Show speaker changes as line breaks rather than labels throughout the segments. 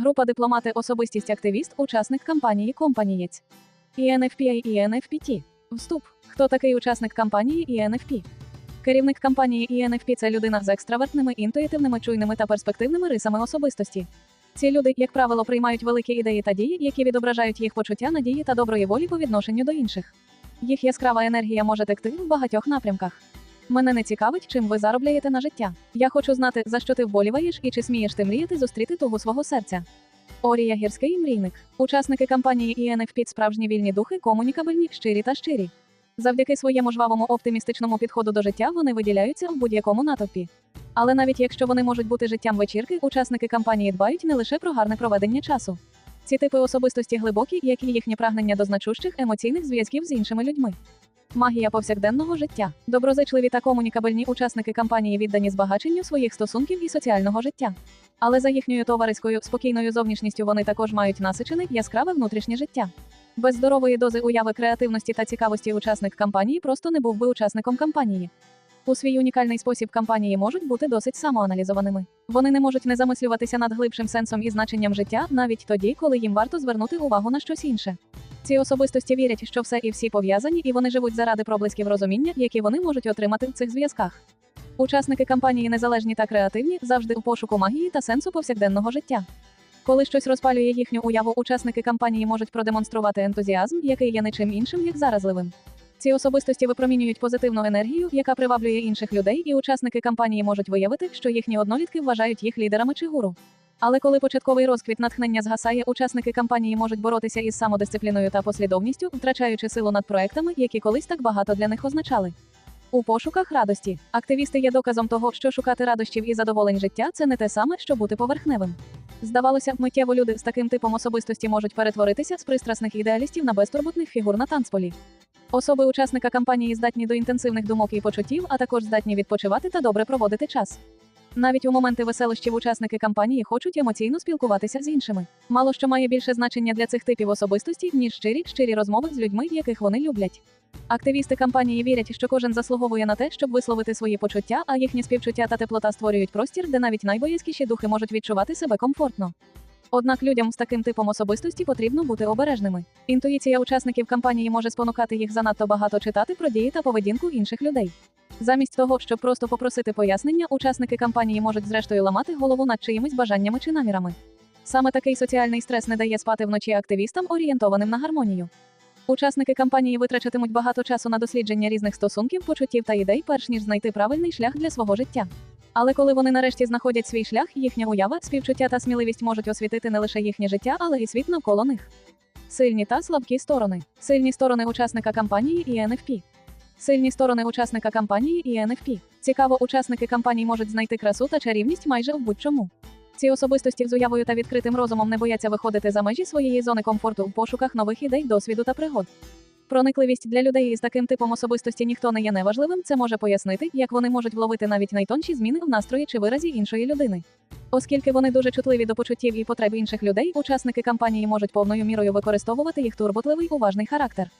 Група дипломати, особистість активіст, учасник кампанії Компанієць. ENFP і ENFPT. Вступ. Хто такий учасник кампанії ENFP? Керівник кампанії ENFP – це людина з екстравертними, інтуїтивними, чуйними та перспективними рисами особистості. Ці люди, як правило, приймають великі ідеї та дії, які відображають їх почуття надії та доброї волі по відношенню до інших. Їх яскрава енергія може текти в багатьох напрямках. Мене не цікавить, чим ви заробляєте на життя. Я хочу знати, за що ти вболіваєш і чи смієш ти мріяти зустріти того свого серця. Орія гірський мрійник. Учасники кампанії ENFP – справжні вільні духи, комунікабельні, щирі та щирі. Завдяки своєму жвавому оптимістичному підходу до життя вони виділяються в будь-якому натовпі. Але навіть якщо вони можуть бути життям вечірки, учасники кампанії дбають не лише про гарне проведення часу. Ці типи особистості глибокі, як і їхнє прагнення до значущих емоційних зв'язків з іншими людьми. Магія повсякденного життя. Доброзичливі та комунікабельні учасники кампанії віддані збагаченню своїх стосунків і соціального життя. Але за їхньою товариською, спокійною зовнішністю вони також мають насичене, яскраве внутрішнє життя. Без здорової дози уяви креативності та цікавості учасник кампанії просто не був би учасником кампанії. У свій унікальний спосіб кампанії можуть бути досить самоаналізованими. Вони не можуть не замислюватися над глибшим сенсом і значенням життя, навіть тоді, коли їм варто звернути увагу на щось інше. Ці особистості вірять, що все і всі пов'язані, і вони живуть заради проблисків розуміння, які вони можуть отримати в цих зв'язках. Учасники кампанії незалежні та креативні, завжди у пошуку магії та сенсу повсякденного життя. Коли щось розпалює їхню уяву, учасники кампанії можуть продемонструвати ентузіазм, який є нічим іншим, як заразливим. Ці особистості випромінюють позитивну енергію, яка приваблює інших людей, і учасники кампанії можуть виявити, що їхні однолітки вважають їх лідерами чи гуру. Але коли початковий розквіт натхнення згасає, учасники кампанії можуть боротися із самодисципліною та послідовністю, втрачаючи силу над проектами, які колись так багато для них означали. У пошуках радості активісти є доказом того, що шукати радощів і задоволень життя це не те саме, що бути поверхневим. Здавалося, миттєво люди з таким типом особистості можуть перетворитися з пристрасних ідеалістів на безтурботних фігур на танцполі. Особи учасника кампанії здатні до інтенсивних думок і почуттів, а також здатні відпочивати та добре проводити час. Навіть у моменти веселощів учасники кампанії хочуть емоційно спілкуватися з іншими. Мало що має більше значення для цих типів особистості, ніж щирі, щирі розмови з людьми, яких вони люблять. Активісти кампанії вірять, що кожен заслуговує на те, щоб висловити свої почуття, а їхні співчуття та теплота створюють простір, де навіть найбоязкіші духи можуть відчувати себе комфортно. Однак людям з таким типом особистості потрібно бути обережними. Інтуїція учасників кампанії може спонукати їх занадто багато читати про дії та поведінку інших людей. Замість того, щоб просто попросити пояснення, учасники кампанії можуть зрештою ламати голову над чиїмись бажаннями чи намірами. Саме такий соціальний стрес не дає спати вночі активістам, орієнтованим на гармонію. Учасники кампанії витрачатимуть багато часу на дослідження різних стосунків, почуттів та ідей, перш ніж знайти правильний шлях для свого життя. Але коли вони нарешті знаходять свій шлях, їхня уява, співчуття та сміливість можуть освітити не лише їхнє життя, але і світ навколо них. Сильні та слабкі сторони. Сильні сторони учасника кампанії і NFP. Сильні сторони учасника кампанії і NFP. Цікаво, учасники кампаній можуть знайти красу та чарівність майже в будь-чому. Ці особистості з уявою та відкритим розумом не бояться виходити за межі своєї зони комфорту в пошуках нових ідей, досвіду та пригод. Проникливість для людей із таким типом особистості ніхто не є неважливим, це може пояснити, як вони можуть вловити навіть найтонші зміни в настрої чи виразі іншої людини. Оскільки вони дуже чутливі до почуттів і потреб інших людей, учасники кампанії можуть повною мірою використовувати їх турботливий уважний характер.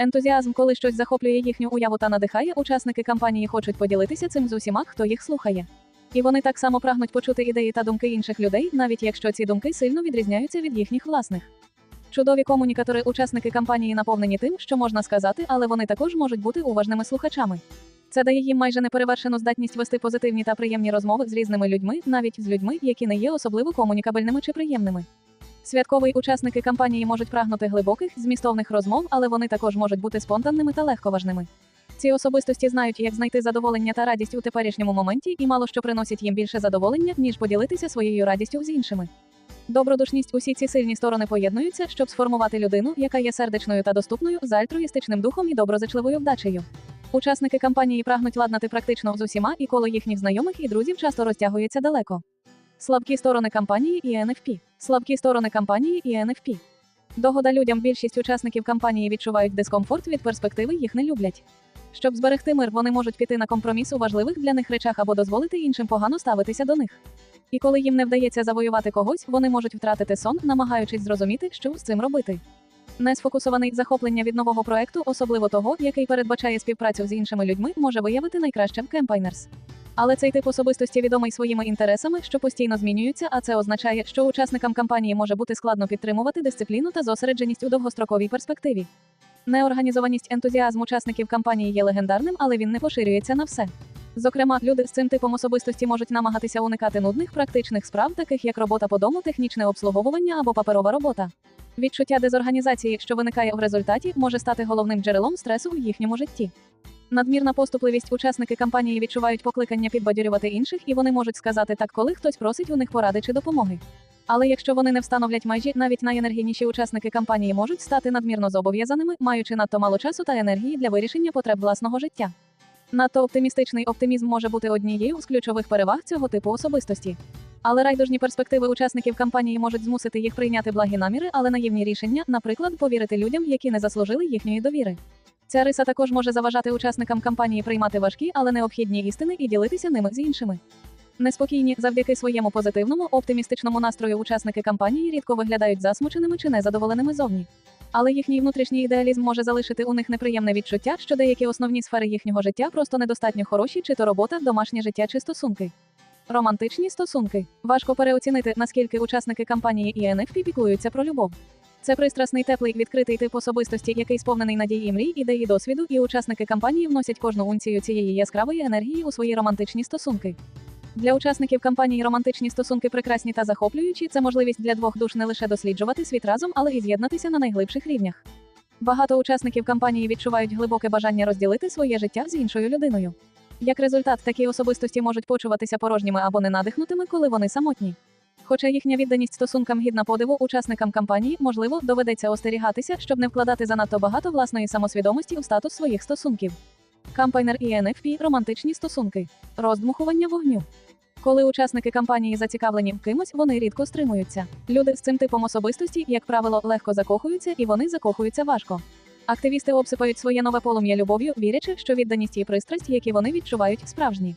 Ентузіазм, коли щось захоплює їхню уяву та надихає, учасники кампанії хочуть поділитися цим з усіма, хто їх слухає. І вони так само прагнуть почути ідеї та думки інших людей, навіть якщо ці думки сильно відрізняються від їхніх власних. Чудові комунікатори, учасники кампанії наповнені тим, що можна сказати, але вони також можуть бути уважними слухачами. Це дає їм майже неперевершену здатність вести позитивні та приємні розмови з різними людьми, навіть з людьми, які не є особливо комунікабельними чи приємними. Святкові учасники кампанії можуть прагнути глибоких, змістовних розмов, але вони також можуть бути спонтанними та легковажними. Ці особистості знають, як знайти задоволення та радість у теперішньому моменті, і мало що приносить їм більше задоволення, ніж поділитися своєю радістю з іншими. Добродушність усі ці сильні сторони поєднуються, щоб сформувати людину, яка є сердечною та доступною, з альтруїстичним духом і доброзичливою вдачею. Учасники кампанії прагнуть ладнати практично з усіма, і коло їхніх знайомих і друзів часто розтягується далеко. Слабкі сторони кампанії і NFP. Слабкі сторони кампанії і NFP. Догода людям більшість учасників кампанії відчувають дискомфорт від перспективи, їх не люблять. Щоб зберегти мир, вони можуть піти на компроміс у важливих для них речах або дозволити іншим погано ставитися до них. І коли їм не вдається завоювати когось, вони можуть втратити сон, намагаючись зрозуміти, що з цим робити. Несфокусований захоплення від нового проекту, особливо того, який передбачає співпрацю з іншими людьми, може виявити найкраще в Campaigners. Але цей тип особистості відомий своїми інтересами, що постійно змінюються, а це означає, що учасникам кампанії може бути складно підтримувати дисципліну та зосередженість у довгостроковій перспективі. Неорганізованість ентузіазм учасників кампанії є легендарним, але він не поширюється на все. Зокрема, люди з цим типом особистості можуть намагатися уникати нудних практичних справ, таких як робота по дому, технічне обслуговування або паперова робота. Відчуття дезорганізації, що виникає в результаті, може стати головним джерелом стресу у їхньому житті. Надмірна поступливість учасники кампанії відчувають покликання підбадьорювати інших, і вони можуть сказати так, коли хтось просить у них поради чи допомоги. Але якщо вони не встановлять межі, навіть найенергійніші учасники кампанії можуть стати надмірно зобов'язаними, маючи надто мало часу та енергії для вирішення потреб власного життя. Надто оптимістичний оптимізм може бути однією з ключових переваг цього типу особистості. Але райдужні перспективи учасників кампанії можуть змусити їх прийняти благі наміри, але наївні рішення, наприклад, повірити людям, які не заслужили їхньої довіри. Ця риса також може заважати учасникам кампанії приймати важкі, але необхідні істини і ділитися ними з іншими. Неспокійні завдяки своєму позитивному, оптимістичному настрою учасники кампанії рідко виглядають засмученими чи незадоволеними зовні. Але їхній внутрішній ідеалізм може залишити у них неприємне відчуття, що деякі основні сфери їхнього життя просто недостатньо хороші, чи то робота, домашнє життя чи стосунки. Романтичні стосунки важко переоцінити, наскільки учасники кампанії INFP піклуються про любов. Це пристрасний, теплий, відкритий тип особистості, який сповнений надії мрій, ідей і досвіду, і учасники кампанії вносять кожну унцію цієї яскравої енергії у свої романтичні стосунки. Для учасників кампанії романтичні стосунки прекрасні та захоплюючі. Це можливість для двох душ не лише досліджувати світ разом, але і з'єднатися на найглибших рівнях. Багато учасників кампанії відчувають глибоке бажання розділити своє життя з іншою людиною. Як результат, такі особистості можуть почуватися порожніми або ненадихнутими, коли вони самотні. Хоча їхня відданість стосункам гідна подиву учасникам кампанії, можливо, доведеться остерігатися, щоб не вкладати занадто багато власної самосвідомості у статус своїх стосунків. Кампайнер і NFP – романтичні стосунки, роздмухування вогню. Коли учасники кампанії зацікавлені в кимось, вони рідко стримуються. Люди з цим типом особистості, як правило, легко закохуються, і вони закохуються важко. Активісти обсипають своє нове полум'я любов'ю, вірячи, що відданість і пристрасть, які вони відчувають, справжні.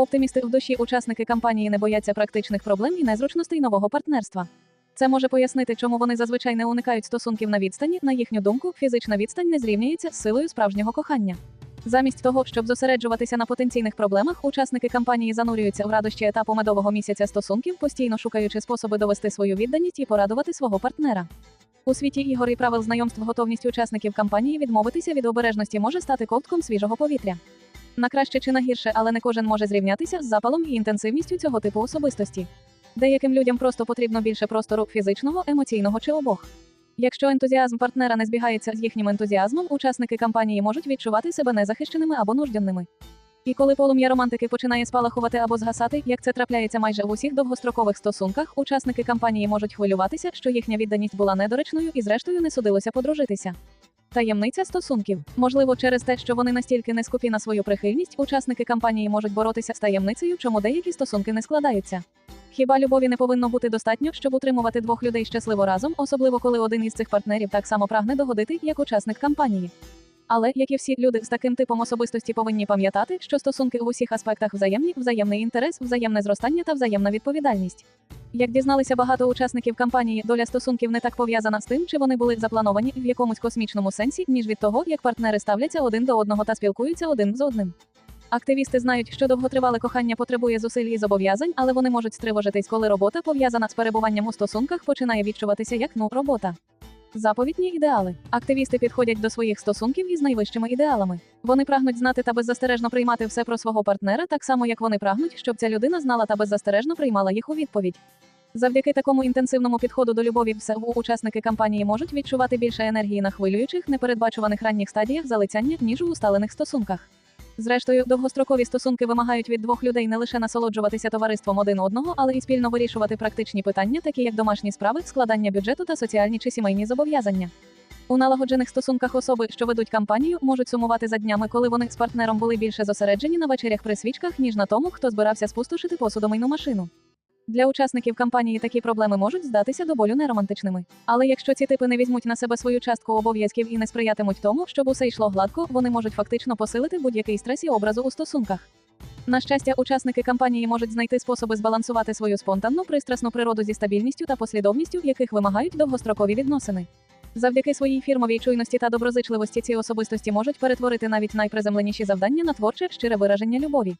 Оптимісти в душі учасники кампанії не бояться практичних проблем і незручностей нового партнерства. Це може пояснити, чому вони зазвичай не уникають стосунків на відстані. На їхню думку, фізична відстань не зрівняється з силою справжнього кохання. Замість того, щоб зосереджуватися на потенційних проблемах, учасники кампанії занурюються в радощі етапу медового місяця стосунків, постійно шукаючи способи довести свою відданість і порадувати свого партнера. У світі ігор і правил знайомств готовність учасників кампанії відмовитися від обережності може стати ковтком свіжого повітря. На краще чи на гірше, але не кожен може зрівнятися з запалом і інтенсивністю цього типу особистості. Деяким людям просто потрібно більше простору фізичного, емоційного чи обох. Якщо ентузіазм партнера не збігається з їхнім ентузіазмом, учасники кампанії можуть відчувати себе незахищеними або нужденними. І коли полум'я романтики починає спалахувати або згасати, як це трапляється майже в усіх довгострокових стосунках, учасники кампанії можуть хвилюватися, що їхня відданість була недоречною і, зрештою, не судилося подружитися. Таємниця стосунків. Можливо, через те, що вони настільки не скупі на свою прихильність, учасники кампанії можуть боротися з таємницею, чому деякі стосунки не складаються. Хіба любові не повинно бути достатньо, щоб утримувати двох людей щасливо разом, особливо коли один із цих партнерів так само прагне догодити, як учасник кампанії. Але, як і всі люди з таким типом особистості повинні пам'ятати, що стосунки в усіх аспектах взаємні, взаємний інтерес, взаємне зростання та взаємна відповідальність. Як дізналися багато учасників кампанії, доля стосунків не так пов'язана з тим, чи вони були заплановані в якомусь космічному сенсі, ніж від того, як партнери ставляться один до одного та спілкуються один з одним. Активісти знають, що довготривале кохання потребує зусиль і зобов'язань, але вони можуть стривожитись, коли робота пов'язана з перебуванням у стосунках починає відчуватися як ну робота. Заповітні ідеали. Активісти підходять до своїх стосунків із найвищими ідеалами. Вони прагнуть знати та беззастережно приймати все про свого партнера, так само як вони прагнуть, щоб ця людина знала та беззастережно приймала їх у відповідь. Завдяки такому інтенсивному підходу до любові, все учасники кампанії можуть відчувати більше енергії на хвилюючих, непередбачуваних ранніх стадіях залицяння, ніж у усталених стосунках. Зрештою, довгострокові стосунки вимагають від двох людей не лише насолоджуватися товариством один одного, але й спільно вирішувати практичні питання, такі як домашні справи, складання бюджету та соціальні чи сімейні зобов'язання. У налагоджених стосунках особи, що ведуть кампанію, можуть сумувати за днями, коли вони з партнером були більше зосереджені на вечерях при свічках, ніж на тому, хто збирався спустошити посудомийну машину. Для учасників кампанії такі проблеми можуть здатися до болю неромантичними. Але якщо ці типи не візьмуть на себе свою частку обов'язків і не сприятимуть тому, щоб усе йшло гладко, вони можуть фактично посилити будь-який стрес і образу у стосунках. На щастя, учасники кампанії можуть знайти способи збалансувати свою спонтанну пристрасну природу зі стабільністю та послідовністю, яких вимагають довгострокові відносини. Завдяки своїй фірмовій чуйності та доброзичливості ці особистості можуть перетворити навіть найприземленіші завдання на творче щире вираження любові.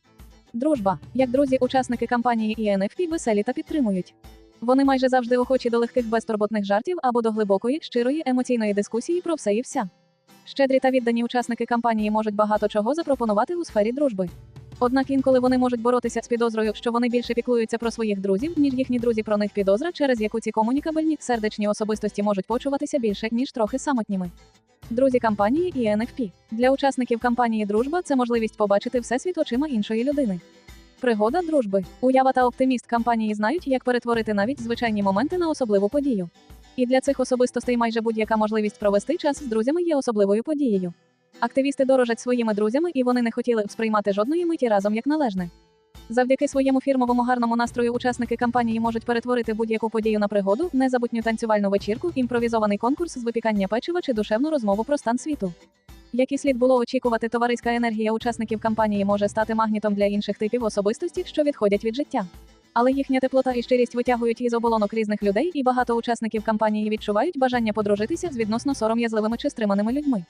Дружба. Як друзі, учасники кампанії ENFP веселі та підтримують. Вони майже завжди охочі до легких безтурботних жартів або до глибокої, щирої, емоційної дискусії про все і вся. Щедрі та віддані учасники кампанії можуть багато чого запропонувати у сфері дружби. Однак інколи вони можуть боротися з підозрою, що вони більше піклуються про своїх друзів, ніж їхні друзі про них підозра, через яку ці комунікабельні сердечні особистості можуть почуватися більше, ніж трохи самотніми. Друзі кампанії і NFP. Для учасників кампанії Дружба це можливість побачити всесвіт очима іншої людини. Пригода дружби. Уява та оптиміст кампанії знають, як перетворити навіть звичайні моменти на особливу подію. І для цих особистостей майже будь-яка можливість провести час з друзями є особливою подією. Активісти дорожать своїми друзями, і вони не хотіли б сприймати жодної миті разом як належне. Завдяки своєму фірмовому гарному настрою учасники кампанії можуть перетворити будь-яку подію на пригоду, незабутню танцювальну вечірку, імпровізований конкурс з випікання печива чи душевну розмову про стан світу. Як і слід було очікувати, товариська енергія учасників кампанії може стати магнітом для інших типів особистості, що відходять від життя. Але їхня теплота і щирість витягують із оболонок різних людей, і багато учасників кампанії відчувають бажання подружитися з відносно сором'язливими чи стриманими людьми.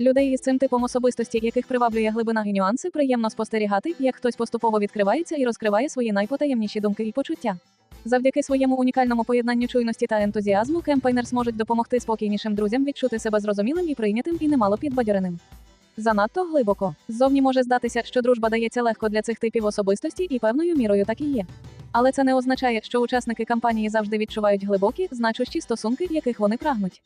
Людей із цим типом особистості, яких приваблює глибина і нюанси, приємно спостерігати, як хтось поступово відкривається і розкриває свої найпотаємніші думки і почуття. Завдяки своєму унікальному поєднанню чуйності та ентузіазму кемпайнерс можуть допомогти спокійнішим друзям відчути себе зрозумілим і прийнятим і немало підбадьореним. Занадто глибоко. Ззовні може здатися, що дружба дається легко для цих типів особистості, і певною мірою так і є. Але це не означає, що учасники кампанії завжди відчувають глибокі, значущі стосунки, яких вони прагнуть.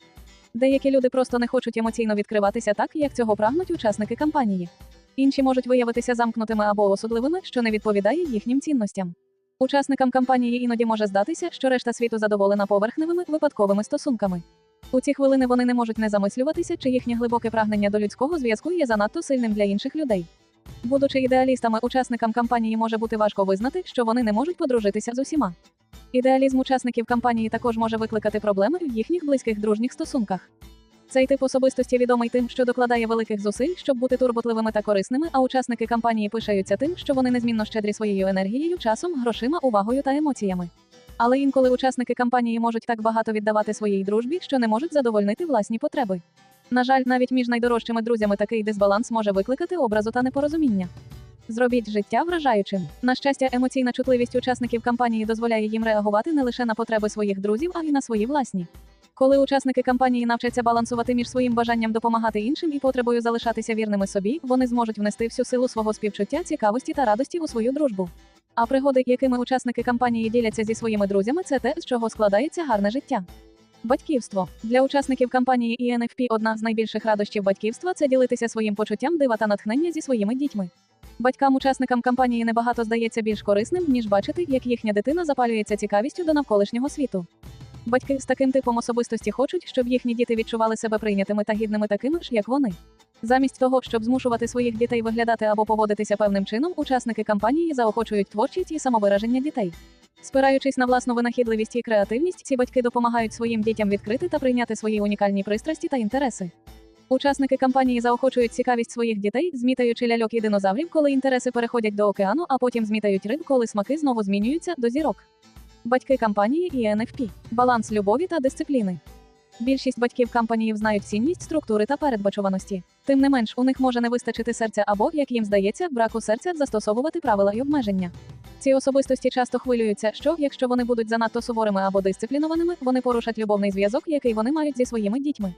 Деякі люди просто не хочуть емоційно відкриватися так, як цього прагнуть учасники кампанії. Інші можуть виявитися замкнутими або осудливими, що не відповідає їхнім цінностям. Учасникам кампанії іноді може здатися, що решта світу задоволена поверхневими випадковими стосунками. У ці хвилини вони не можуть не замислюватися, чи їхнє глибоке прагнення до людського зв'язку є занадто сильним для інших людей. Будучи ідеалістами, учасникам кампанії може бути важко визнати, що вони не можуть подружитися з усіма. Ідеалізм учасників кампанії також може викликати проблеми в їхніх близьких дружніх стосунках. Цей тип особистості відомий тим, що докладає великих зусиль, щоб бути турботливими та корисними, а учасники кампанії пишаються тим, що вони незмінно щедрі своєю енергією, часом, грошима, увагою та емоціями. Але інколи учасники кампанії можуть так багато віддавати своїй дружбі, що не можуть задовольнити власні потреби. На жаль, навіть між найдорожчими друзями такий дисбаланс може викликати образу та непорозуміння. Зробіть життя вражаючим. На щастя, емоційна чутливість учасників кампанії дозволяє їм реагувати не лише на потреби своїх друзів, а й на свої власні. Коли учасники кампанії навчаться балансувати між своїм бажанням допомагати іншим і потребою залишатися вірними собі, вони зможуть внести всю силу свого співчуття, цікавості та радості у свою дружбу. А пригоди, якими учасники кампанії діляться зі своїми друзями, це те, з чого складається гарне життя. Батьківство для учасників кампанії ENFP одна з найбільших радощів батьківства це ділитися своїм почуттям дива та натхнення зі своїми дітьми. Батькам-учасникам кампанії небагато здається більш корисним, ніж бачити, як їхня дитина запалюється цікавістю до навколишнього світу. Батьки з таким типом особистості хочуть, щоб їхні діти відчували себе прийнятими та гідними такими ж, як вони. Замість того, щоб змушувати своїх дітей виглядати або поводитися певним чином, учасники кампанії заохочують творчість і самовираження дітей. Спираючись на власну винахідливість і креативність, ці батьки допомагають своїм дітям відкрити та прийняти свої унікальні пристрасті та інтереси. Учасники кампанії заохочують цікавість своїх дітей, змітаючи ляльок і динозаврів, коли інтереси переходять до океану, а потім змітають риб, коли смаки знову змінюються до зірок. Батьки кампанії і НФП. баланс любові та дисципліни. Більшість батьків кампанії знають цінність структури та передбачуваності. Тим не менш, у них може не вистачити серця або, як їм здається, браку серця застосовувати правила і обмеження. Ці особистості часто хвилюються, що, якщо вони будуть занадто суворими або дисциплінованими, вони порушать любовний зв'язок, який вони мають зі своїми дітьми.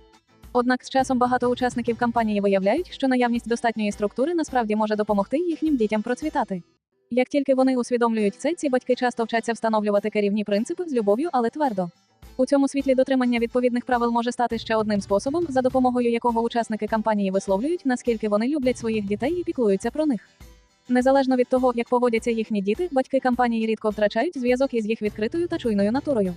Однак з часом багато учасників кампанії виявляють, що наявність достатньої структури насправді може допомогти їхнім дітям процвітати. Як тільки вони усвідомлюють це, ці батьки часто вчаться встановлювати керівні принципи з любов'ю, але твердо. У цьому світлі дотримання відповідних правил може стати ще одним способом, за допомогою якого учасники кампанії висловлюють, наскільки вони люблять своїх дітей і піклуються про них. Незалежно від того, як поводяться їхні діти, батьки кампанії рідко втрачають зв'язок із їх відкритою та чуйною натурою.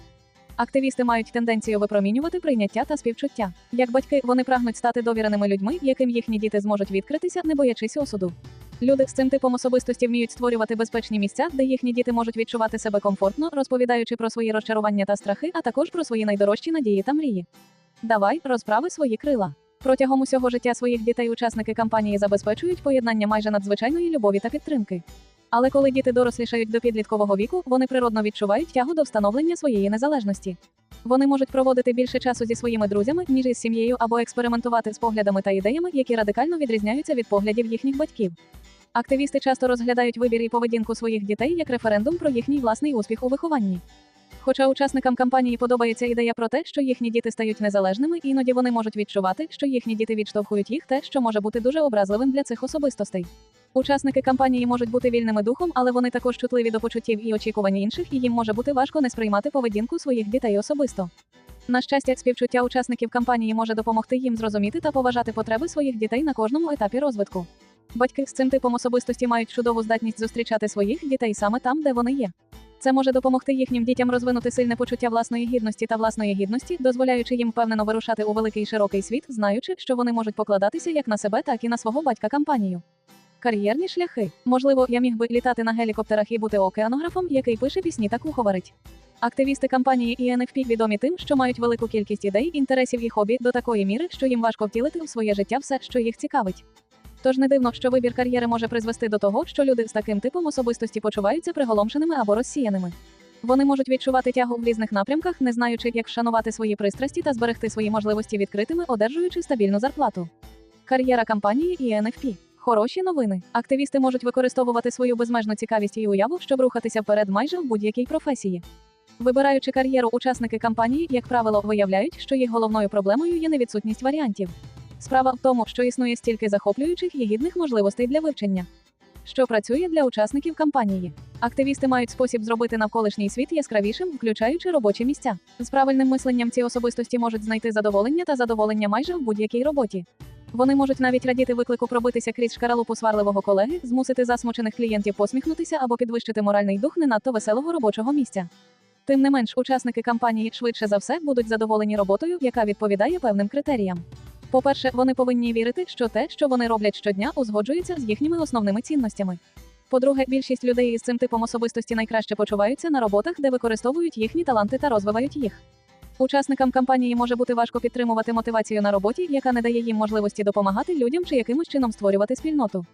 Активісти мають тенденцію випромінювати прийняття та співчуття. Як батьки, вони прагнуть стати довіреними людьми, яким їхні діти зможуть відкритися, не боячись осуду. Люди з цим типом особистості вміють створювати безпечні місця, де їхні діти можуть відчувати себе комфортно, розповідаючи про свої розчарування та страхи, а також про свої найдорожчі надії та мрії. Давай розправи свої крила. Протягом усього життя своїх дітей учасники кампанії забезпечують поєднання майже надзвичайної любові та підтримки. Але коли діти дорослішають до підліткового віку, вони природно відчувають тягу до встановлення своєї незалежності. Вони можуть проводити більше часу зі своїми друзями, ніж із сім'єю, або експериментувати з поглядами та ідеями, які радикально відрізняються від поглядів їхніх батьків. Активісти часто розглядають вибір і поведінку своїх дітей як референдум про їхній власний успіх у вихованні. Хоча учасникам кампанії подобається ідея про те, що їхні діти стають незалежними, іноді вони можуть відчувати, що їхні діти відштовхують їх, те, що може бути дуже образливим для цих особистостей. Учасники кампанії можуть бути вільними духом, але вони також чутливі до почуттів і очікувань інших, і їм може бути важко не сприймати поведінку своїх дітей особисто. На щастя, співчуття учасників кампанії може допомогти їм зрозуміти та поважати потреби своїх дітей на кожному етапі розвитку. Батьки з цим типом особистості мають чудову здатність зустрічати своїх дітей саме там, де вони є. Це може допомогти їхнім дітям розвинути сильне почуття власної гідності та власної гідності, дозволяючи їм впевнено вирушати у великий широкий світ, знаючи, що вони можуть покладатися як на себе, так і на свого батька кампанію. Кар'єрні шляхи. Можливо, я міг би літати на гелікоптерах і бути океанографом, який пише пісні та куховарить. Активісти кампанії ENFP відомі тим, що мають велику кількість ідей, інтересів і хобі до такої міри, що їм важко втілити у своє життя все, що їх цікавить. Тож не дивно, що вибір кар'єри може призвести до того, що люди з таким типом особистості почуваються приголомшеними або розсіяними. Вони можуть відчувати тягу в різних напрямках, не знаючи, як вшанувати свої пристрасті та зберегти свої можливості відкритими, одержуючи стабільну зарплату. Кар'єра кампанії і NFP. Хороші новини. Активісти можуть використовувати свою безмежну цікавість і уяву, щоб рухатися вперед майже в будь-якій професії. Вибираючи кар'єру, учасники кампанії, як правило, виявляють, що їх головною проблемою є невідсутність варіантів. Справа в тому, що існує стільки захоплюючих і гідних можливостей для вивчення. Що працює для учасників кампанії. Активісти мають спосіб зробити навколишній світ яскравішим, включаючи робочі місця. З правильним мисленням ці особистості можуть знайти задоволення та задоволення майже в будь-якій роботі. Вони можуть навіть радіти виклику пробитися крізь шкаралупу сварливого колеги, змусити засмучених клієнтів посміхнутися або підвищити моральний дух не надто веселого робочого місця. Тим не менш, учасники кампанії швидше за все будуть задоволені роботою, яка відповідає певним критеріям. По-перше, вони повинні вірити, що те, що вони роблять щодня, узгоджується з їхніми основними цінностями. По-друге, більшість людей із цим типом особистості найкраще почуваються на роботах, де використовують їхні таланти та розвивають їх. Учасникам кампанії може бути важко підтримувати мотивацію на роботі, яка не дає їм можливості допомагати людям чи якимось чином створювати спільноту.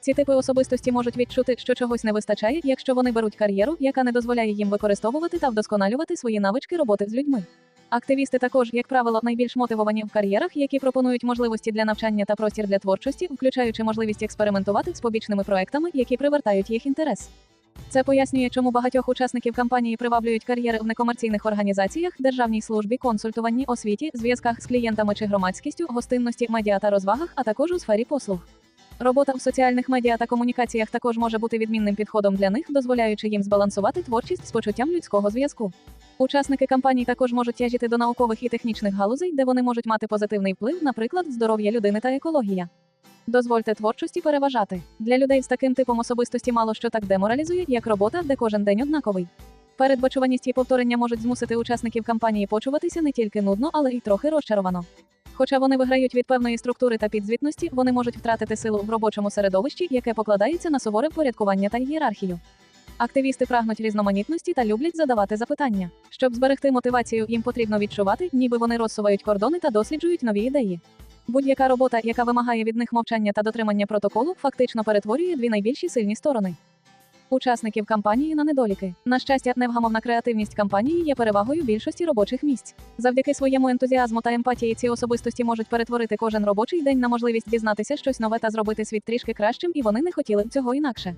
Ці типи особистості можуть відчути, що чогось не вистачає, якщо вони беруть кар'єру, яка не дозволяє їм використовувати та вдосконалювати свої навички роботи з людьми. Активісти також, як правило, найбільш мотивовані в кар'єрах, які пропонують можливості для навчання та простір для творчості, включаючи можливість експериментувати з побічними проектами, які привертають їх інтерес. Це пояснює, чому багатьох учасників кампанії приваблюють кар'єри в некомерційних організаціях, державній службі, консультуванні, освіті, зв'язках з клієнтами чи громадськістю, гостинності, медіа та розвагах, а також у сфері послуг. Робота в соціальних медіа та комунікаціях також може бути відмінним підходом для них, дозволяючи їм збалансувати творчість з почуттям людського зв'язку. Учасники кампаній також можуть тяжіти до наукових і технічних галузей, де вони можуть мати позитивний вплив, наприклад, здоров'я людини та екологія. Дозвольте творчості переважати. Для людей з таким типом особистості мало що так деморалізує, як робота, де кожен день однаковий. Передбачуваність і повторення можуть змусити учасників кампанії почуватися не тільки нудно, але й трохи розчаровано. Хоча вони виграють від певної структури та підзвітності, вони можуть втратити силу в робочому середовищі, яке покладається на суворе впорядкування та ієрархію. Активісти прагнуть різноманітності та люблять задавати запитання. Щоб зберегти мотивацію, їм потрібно відчувати, ніби вони розсувають кордони та досліджують нові ідеї. Будь-яка робота, яка вимагає від них мовчання та дотримання протоколу, фактично перетворює дві найбільші сильні сторони. Учасників кампанії на недоліки. На щастя, невгамовна креативність кампанії є перевагою більшості робочих місць. Завдяки своєму ентузіазму та емпатії ці особистості можуть перетворити кожен робочий день на можливість дізнатися щось нове та зробити світ трішки кращим, і вони не хотіли б цього інакше.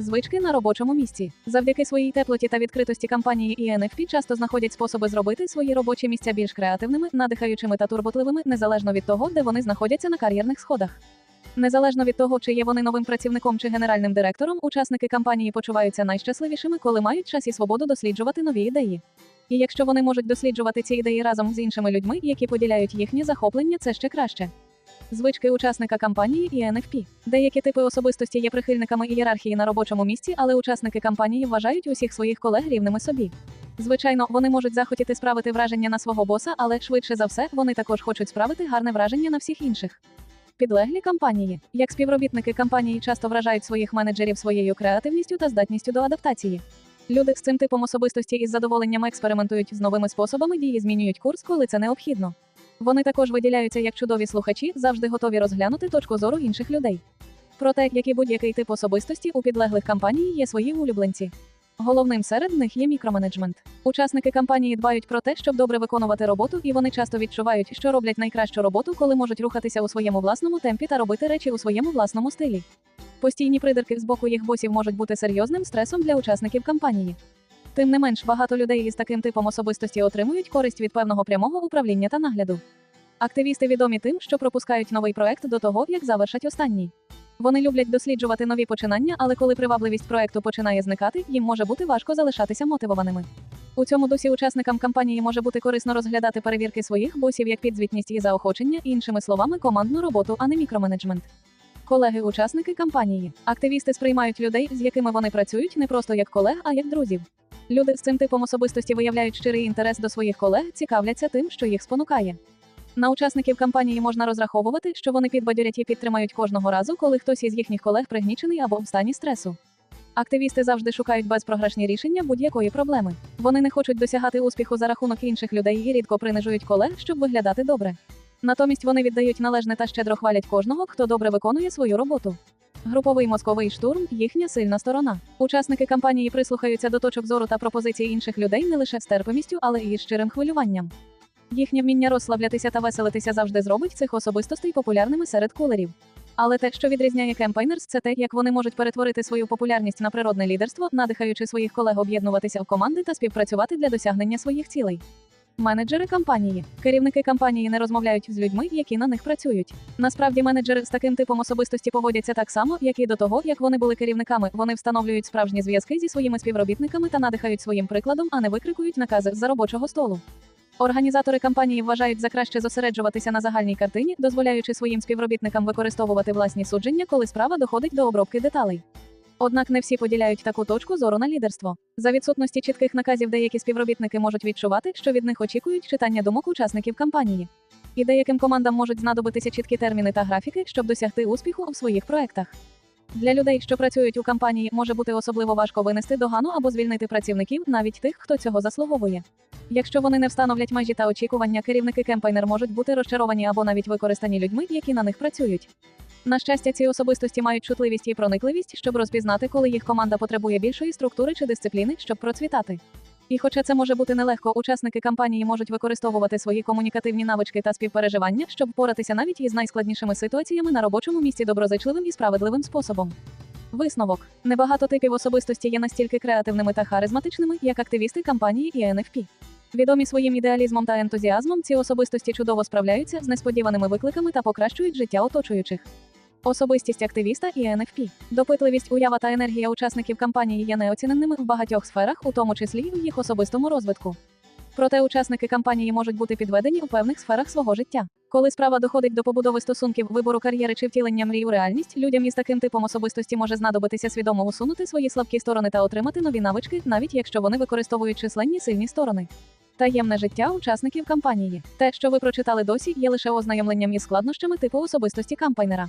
Звички на робочому місці. Завдяки своїй теплоті та відкритості кампанії і NFP часто знаходять способи зробити свої робочі місця більш креативними, надихаючими та турботливими, незалежно від того, де вони знаходяться на кар'єрних сходах. Незалежно від того, чи є вони новим працівником чи генеральним директором, учасники кампанії почуваються найщасливішими, коли мають час і свободу досліджувати нові ідеї. І якщо вони можуть досліджувати ці ідеї разом з іншими людьми, які поділяють їхні захоплення, це ще краще. Звички учасника кампанії і NFP. Деякі типи особистості є прихильниками ієрархії на робочому місці, але учасники кампанії вважають усіх своїх колег рівними собі. Звичайно, вони можуть захотіти справити враження на свого боса, але швидше за все вони також хочуть справити гарне враження на всіх інших. Підлеглі кампанії, як співробітники кампанії часто вражають своїх менеджерів своєю креативністю та здатністю до адаптації. Люди з цим типом особистості із задоволенням експериментують з новими способами дії, змінюють курс, коли це необхідно. Вони також виділяються як чудові слухачі, завжди готові розглянути точку зору інших людей. Проте, як і будь-який тип особистості, у підлеглих кампаній є свої улюбленці. Головним серед них є мікроменеджмент. Учасники кампанії дбають про те, щоб добре виконувати роботу, і вони часто відчувають, що роблять найкращу роботу, коли можуть рухатися у своєму власному темпі та робити речі у своєму власному стилі. Постійні придирки з боку їх босів можуть бути серйозним стресом для учасників кампанії. Тим не менш, багато людей із таким типом особистості отримують користь від певного прямого управління та нагляду. Активісти відомі тим, що пропускають новий проект до того, як завершать останній. Вони люблять досліджувати нові починання, але коли привабливість проекту починає зникати, їм може бути важко залишатися мотивованими. У цьому дусі учасникам кампанії може бути корисно розглядати перевірки своїх босів як підзвітність і заохочення, іншими словами, командну роботу, а не мікроменеджмент. Колеги-учасники кампанії. Активісти сприймають людей, з якими вони працюють, не просто як колег, а як друзів. Люди з цим типом особистості виявляють щирий інтерес до своїх колег, цікавляться тим, що їх спонукає. На учасників кампанії можна розраховувати, що вони підбадьорять і підтримають кожного разу, коли хтось із їхніх колег пригнічений або в стані стресу. Активісти завжди шукають безпрограшні рішення будь-якої проблеми. Вони не хочуть досягати успіху за рахунок інших людей і рідко принижують колег, щоб виглядати добре. Натомість вони віддають належне та щедро хвалять кожного, хто добре виконує свою роботу. Груповий мозковий штурм їхня сильна сторона. Учасники кампанії прислухаються до точок зору та пропозицій інших людей не лише з терпимістю, але і щирим хвилюванням. Їхнє вміння розслаблятися та веселитися завжди зробить цих особистостей популярними серед кулерів. Але те, що відрізняє кемпейнерс, це те, як вони можуть перетворити свою популярність на природне лідерство, надихаючи своїх колег об'єднуватися в команди та співпрацювати для досягнення своїх цілей. Менеджери кампанії. Керівники кампанії не розмовляють з людьми, які на них працюють. Насправді, менеджери з таким типом особистості поводяться так само, як і до того, як вони були керівниками. Вони встановлюють справжні зв'язки зі своїми співробітниками та надихають своїм прикладом, а не викрикують накази з-за робочого столу. Організатори кампанії вважають за краще зосереджуватися на загальній картині, дозволяючи своїм співробітникам використовувати власні судження, коли справа доходить до обробки деталей. Однак не всі поділяють таку точку зору на лідерство. За відсутності чітких наказів деякі співробітники можуть відчувати, що від них очікують читання думок учасників кампанії. І деяким командам можуть знадобитися чіткі терміни та графіки, щоб досягти успіху у своїх проектах. Для людей, що працюють у кампанії, може бути особливо важко винести догану або звільнити працівників, навіть тих, хто цього заслуговує. Якщо вони не встановлять межі та очікування, керівники кемпайнер можуть бути розчаровані або навіть використані людьми, які на них працюють. На щастя, ці особистості мають чутливість і проникливість, щоб розпізнати, коли їх команда потребує більшої структури чи дисципліни, щоб процвітати. І хоча це може бути нелегко, учасники кампанії можуть використовувати свої комунікативні навички та співпереживання, щоб впоратися навіть із найскладнішими ситуаціями на робочому місці доброзичливим і справедливим способом. Висновок: небагато типів особистості є настільки креативними та харизматичними, як активісти кампанії і НФП. Відомі своїм ідеалізмом та ентузіазмом, ці особистості чудово справляються з несподіваними викликами та покращують життя оточуючих. Особистість активіста і НФП. Допитливість, уява та енергія учасників кампанії є неоціненними в багатьох сферах, у тому числі й у їх особистому розвитку. Проте учасники кампанії можуть бути підведені у певних сферах свого життя. Коли справа доходить до побудови стосунків, вибору кар'єри чи втілення мрій у реальність, людям із таким типом особистості може знадобитися свідомо усунути свої слабкі сторони та отримати нові навички, навіть якщо вони використовують численні сильні сторони. Таємне життя учасників кампанії. Те, що ви прочитали досі, є лише ознайомленням із складнощами типу особистості кампайнера.